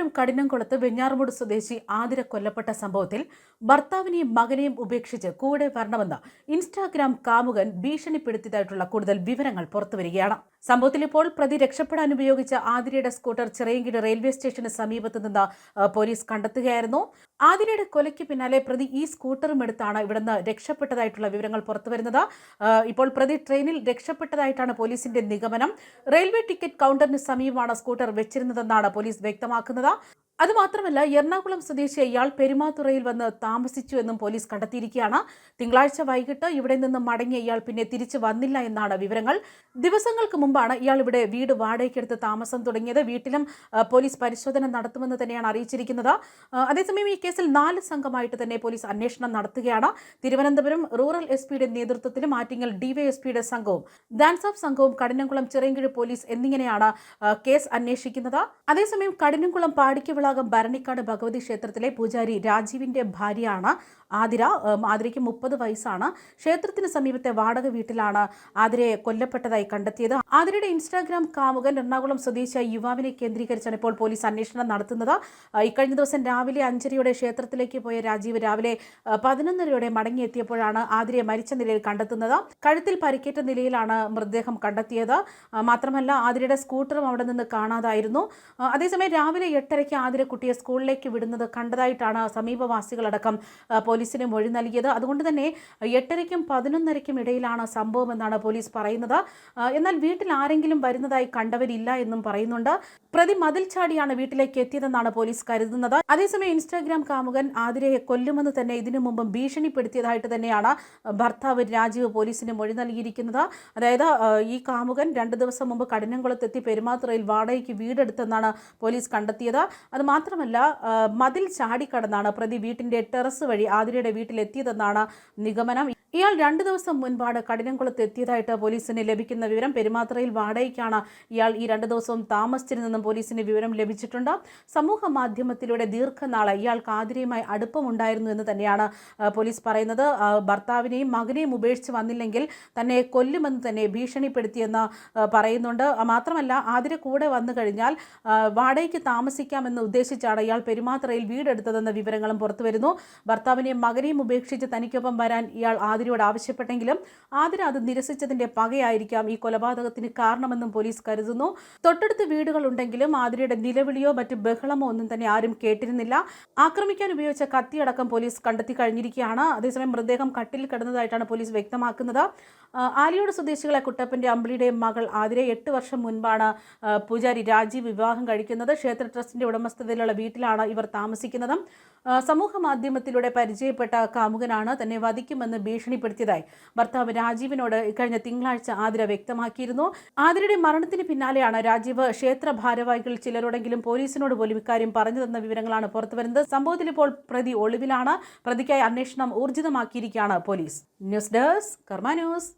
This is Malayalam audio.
തിരുവനന്തപുരം കഠിനംകുളത്ത് വെഞ്ഞാറുമൂട് സ്വദേശി ആതിര കൊല്ലപ്പെട്ട സംഭവത്തിൽ ഭർത്താവിനെയും മകനെയും ഉപേക്ഷിച്ച് കൂടെ വരണമെന്ന് ഇൻസ്റ്റാഗ്രാം കാമുകൻ ഭീഷണിപ്പെടുത്തിയതായിട്ടുള്ള കൂടുതൽ വിവരങ്ങൾ പുറത്തുവരികയാണ്. സംഭവത്തിൽ ഇപ്പോൾ പ്രതി രക്ഷപ്പെടാൻ ഉപയോഗിച്ച ആതിരയുടെ സ്കൂട്ടർ ചിറയങ്കിട് റെയിൽവേ സ്റ്റേഷന് സമീപത്ത് നിന്ന് പോലീസ് കണ്ടെത്തുകയായിരുന്നു. ആതിരയുടെ കൊലയ്ക്ക് പിന്നാലെ പ്രതി ഈ സ്കൂട്ടറും എടുത്താണ് ഇവിടുന്ന് രക്ഷപ്പെട്ടതായിട്ടുള്ള വിവരങ്ങൾ പുറത്തു വരുന്നത് ഇപ്പോൾ പ്രതി ട്രെയിനിൽ രക്ഷപ്പെട്ടതായിട്ടാണ് പോലീസിന്റെ നിഗമനം. റെയിൽവേ ടിക്കറ്റ് കൗണ്ടറിന് സമീപമാണ് സ്കൂട്ടർ വെച്ചിരുന്നതെന്നാണ് പോലീസ് വ്യക്തമാക്കുന്നത്. അതുമാത്രമല്ല എറണാകുളം സ്വദേശി ഇയാൾ പെരുമാതുറയിൽ വന്ന് താമസിച്ചു എന്നും പോലീസ് കണ്ടെത്തിയിരിക്കുകയാണ്. തിങ്കളാഴ്ച വൈകിട്ട് ഇവിടെ നിന്ന് മടങ്ങിയ ഇയാൾ പിന്നെ തിരിച്ചു വന്നില്ല എന്നാണ് വിവരങ്ങൾ. ദിവസങ്ങൾക്ക് മുമ്പാണ് ഇയാൾ ഇവിടെ വീട് വാടകയ്ക്കെടുത്ത് താമസം തുടങ്ങിയത്. വീട്ടിലും പോലീസ് പരിശോധന നടത്തുമെന്ന് തന്നെയാണ് അറിയിച്ചിരിക്കുന്നത്. അതേസമയം ഈ കേസിൽ നാല് സംഘമായിട്ട് തന്നെ പോലീസ് അന്വേഷണം നടത്തുകയാണ്. തിരുവനന്തപുരം റൂറൽ എസ് പിയുടെ നേതൃത്വത്തിലും ആറ്റിങ്ങൽ ഡിവൈഎസ്പിയുടെ സംഘവും ഡാൻസ് ഓഫ് സംഘവും കഠിനംകുളം ചിറയൻകീഴ് പോലീസ് എന്നിങ്ങനെയാണ് കേസ് അന്വേഷിക്കുന്നത്. അതേസമയം കഠിനംകുളം പാടിക്കവിളാകം ഭരണിക്കാട് ഭഗവതി ക്ഷേത്രത്തിലെ പൂജാരി രാജീവിന്റെ ഭാര്യയാണ് ആതിര. ആതിരയ്ക്ക് മുപ്പത് വയസ്സാണ്. ക്ഷേത്രത്തിന് സമീപത്തെ വാടക വീട്ടിലാണ് ആതിരയെ കൊല്ലപ്പെട്ടതായി കണ്ടെത്തിയത്. ആതിരയുടെ ഇൻസ്റ്റാഗ്രാം കാമുകൻ എറണാകുളം സ്വദേശിയായ യുവാവിനെ കേന്ദ്രീകരിച്ചാണ് ഇപ്പോൾ പോലീസ് അന്വേഷണം നടത്തുന്നത്. ഇക്കഴിഞ്ഞ ദിവസം രാവിലെ അഞ്ചരയോടെ ക്ഷേത്രത്തിലേക്ക് പോയ രാജീവ് രാവിലെ പതിനൊന്നരയോടെ മടങ്ങിയെത്തിയപ്പോഴാണ് ആതിരയെ മരിച്ച നിലയിൽ കണ്ടെത്തുന്നത്. കഴുത്തിൽ പരിക്കേറ്റ നിലയിലാണ് മൃതദേഹം കണ്ടെത്തിയത്. മാത്രമല്ല ആതിരയുടെ സ്കൂട്ടറും അവിടെ നിന്ന് കാണാതായിരുന്നു. അതേസമയം രാവിലെ എട്ടരയ്ക്ക് ആതിര കുട്ടിയെ സ്കൂളിലേക്ക് വിടുന്നത് കണ്ടതായിട്ടാണ് സമീപവാസികളടക്കം പോലീസിന് മൊഴി നൽകിയത്. അതുകൊണ്ട് തന്നെ എട്ടരയ്ക്കും പതിനൊന്നരയ്ക്കും ഇടയിലാണ് സംഭവമെന്നാണ് പോലീസ് പറയുന്നത്. എന്നാൽ വീട്ടിൽ ആരെങ്കിലും വരുന്നതായി കണ്ടവരില്ല എന്നും പറയുന്നുണ്ട്. പ്രതി മതിൽ ചാടിയാണ് വീട്ടിലേക്ക് എത്തിയതെന്നാണ് പോലീസ് കരുതുന്നത്. അതേസമയം ഇൻസ്റ്റാഗ്രാം കാമുകൻ ആതിരയെ കൊല്ലുമെന്ന് തന്നെ ഇതിനു മുമ്പും ഭീഷണിപ്പെടുത്തിയതായിട്ട് തന്നെയാണ് ഭർത്താവ് രാജീവ് പോലീസിന് മൊഴി നൽകിയിരിക്കുന്നത്. അതായത് ഈ കാമുകൻ രണ്ട് ദിവസം മുമ്പ് കഠിനംകുളത്തെത്തി പെരുമാത്രയിൽ വാടകയ്ക്ക് വീടെടുത്തെന്നാണ് പോലീസ് കണ്ടെത്തിയത്. അത് മാത്രമല്ല മതിൽ ചാടിക്കടന്നാണ് പ്രതി വീട്ടിന്റെ ടെറസ് വഴി ആതിരയുടെ വീട്ടിലെത്തിയതെന്നാണ് നിഗമനം. ഇയാൾ രണ്ടു ദിവസം മുൻപാണ് കഠിനംകുളത്ത് എത്തിയതായിട്ട് പോലീസിന് ലഭിക്കുന്ന വിവരം. പെരുമാത്രയിൽ വാടകയ്ക്കാണ് ഇയാൾ ഈ രണ്ട് ദിവസവും താമസിച്ചിരുന്നെന്നും പോലീസിന് വിവരം ലഭിച്ചിട്ടുണ്ട്. സമൂഹ മാധ്യമത്തിലൂടെ ദീർഘനാളെ ഇയാൾക്ക് ആതിരയുമായി അടുപ്പമുണ്ടായിരുന്നു എന്ന് തന്നെയാണ് പോലീസ് പറയുന്നത്. ഭർത്താവിനെയും മകനെയും ഉപേക്ഷിച്ച് വന്നില്ലെങ്കിൽ തന്നെ കൊല്ലുമെന്ന് തന്നെ ഭീഷണിപ്പെടുത്തിയെന്ന് പറയുന്നുണ്ട്. മാത്രമല്ല ആതിര കൂടെ വന്നു കഴിഞ്ഞാൽ വാടകയ്ക്ക് താമസിക്കാമെന്ന് ഉദ്ദേശിച്ചാണ് ഇയാൾ പെരുമാത്രയിൽ വീടെടുത്തതെന്ന വിവരങ്ങളും പുറത്തുവരുന്നു. ഭർത്താവിനെയും മകനെയും ഉപേക്ഷിച്ച് തനിക്കൊപ്പം വരാൻ ഇയാൾ ആതിരയോട് ആവശ്യപ്പെട്ടെങ്കിലും ആതിര അത് നിരസിച്ചതിന്റെ പകയായിരിക്കാം. ഈ കൊലപാതകത്തിന് കാരണമെന്നും പോലീസ് കരുതുന്നു. തൊട്ടടുത്ത് വീടുകൾ വീടുകളുണ്ടെങ്കിലും ആതിരയുടെ നിലവിളിയോ മറ്റ് ബഹളമോ ഒന്നും തന്നെ ആരും കേട്ടിരുന്നില്ല. ആക്രമിക്കാൻ ഉപയോഗിച്ച കത്തിയടക്കം പോലീസ് കണ്ടെത്തി കഴിഞ്ഞിരിക്കുകയാണ്. അതേസമയം മൃതദേഹം കട്ടിൽ കിടന്നതായിട്ടാണ് പോലീസ് വ്യക്തമാക്കുന്നത്. ആലിയോട് സ്വദേശികളെ കുട്ടപ്പന്റെ അമ്പിളിയുടെയും മകൾ ആതിരെ എട്ട് വർഷം മുൻപാണ് പൂജാരി രാജീവ് വിവാഹം കഴിക്കുന്നത്. ക്ഷേത്ര ട്രസ്റ്റിന്റെ ഉടമസ്ഥതയിലുള്ള വീട്ടിലാണ് ഇവർ താമസിക്കുന്നത്. സമൂഹ മാധ്യമത്തിലൂടെ പരിചയപ്പെട്ട കാമുകനാണ് തന്നെ വധിക്കുമെന്ന് ഭീഷണിപ്പെടുത്തിയതായി ഭർത്താവ് രാജീവിനോട് ഇക്കഴിഞ്ഞ തിങ്കളാഴ്ച ആതിര വ്യക്തമാക്കിയിരുന്നു. ആതിരയുടെ മരണത്തിന് പിന്നാലെയാണ് രാജീവ് ക്ഷേത്ര ഭാരവാഹികളിൽ ചിലരോടെങ്കിലും പോലീസിനോട് പോലും ഇക്കാര്യം പറഞ്ഞു തന്ന വിവരങ്ങളാണ് പുറത്തുവരുന്നത്. സംഭവത്തിൽ ഇപ്പോൾ പ്രതി ഒളിവിലാണ്. പ്രതിക്കായി അന്വേഷണം ഊർജിതമാക്കിയിരിക്കുകയാണ് police. News desk Karma news.